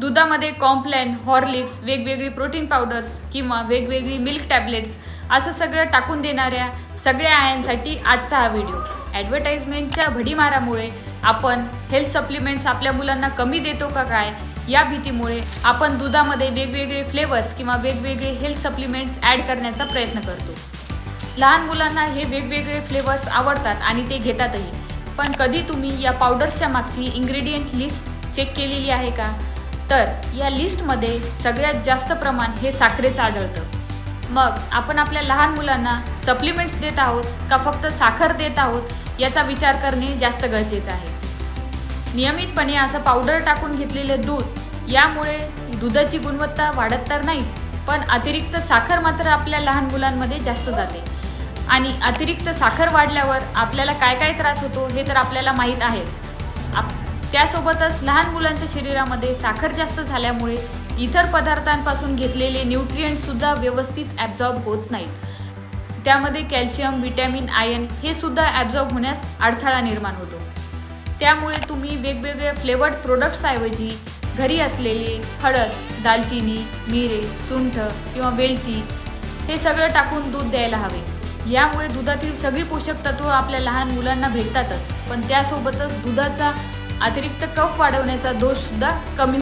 दुधामध्ये Complan Horlicks वेगवेगळी protein powders किंवा वेगवेगळी मिल्क टॅबलेट्स असं सगळं टाकून देणाऱ्या सगळ्या आयांसाठी आजचा हा व्हिडिओ. ॲडव्हर्टाईजमेंटच्या भडीमारामुळे आपण हेल्थ सप्लिमेंट्स आपल्या मुलांना कमी देतो का काय? या भीतीमुळे आपण दुधामध्ये वेगवेगळे फ्लेवर्स किंवा वेगवेगळे हेल्थ सप्लिमेंट्स ॲड करण्याचा प्रयत्न करतो. लहान मुलांना हे वेगवेगळे फ्लेवर्स आवडतात आणि ते घेतातही. पण कधी तुम्ही या पावडर्सच्या मागची इन्ग्रेडियंट लिस्ट चेक केलेली आहे का? तर या लिस्टमध्ये सगळ्यात जास्त प्रमाण हे साखरेचं आढळतं. मग आपण आपल्या लहान मुलांना सप्लिमेंट्स देत आहोत का फक्त साखर देत आहोत याचा विचार करणे जास्त गरजेचं आहे. नियमितपणे असं पावडर टाकून घेतलेले दूध यामुळे दुधाची गुणवत्ता वाढत तर नाहीच पण अतिरिक्त साखर मात्र आपल्या लहान मुलांमध्ये जास्त जाते. आणि अतिरिक्त साखर वाढल्यावर आपल्याला काय काय त्रास होतो हे तर आपल्याला माहीत आहेच. आप त्यासोबतच लहान मुलांच्या शरीरामध्ये साखर जास्त झाल्यामुळे इतर पदार्थांपासून घेतलेले न्यूट्रियंटसुद्धा व्यवस्थित ॲब्झॉर्ब होत नाहीत. त्यामध्ये कॅल्शियम विटॅमिन आयन हे सुद्धा ॲब्झॉर्ब होण्यास अडथळा निर्माण होतो. त्यामुळे तुम्ही वेगवेगळ्या फ्लेवर्ड प्रोडक्ट्सऐवजी घरी असलेले हळद दालचिनी मिरे सुंठ किंवा वेलची हे सगळं टाकून दूध द्यायला हवे. यामुळे दुधातील सगळी पोषक तत्व आपल्या लहान मुलांना भेटतातच. पण त्यासोबतच दुधाचा अतिरिक्त कफ वाढवण्याचा दोष सुद्धा कमी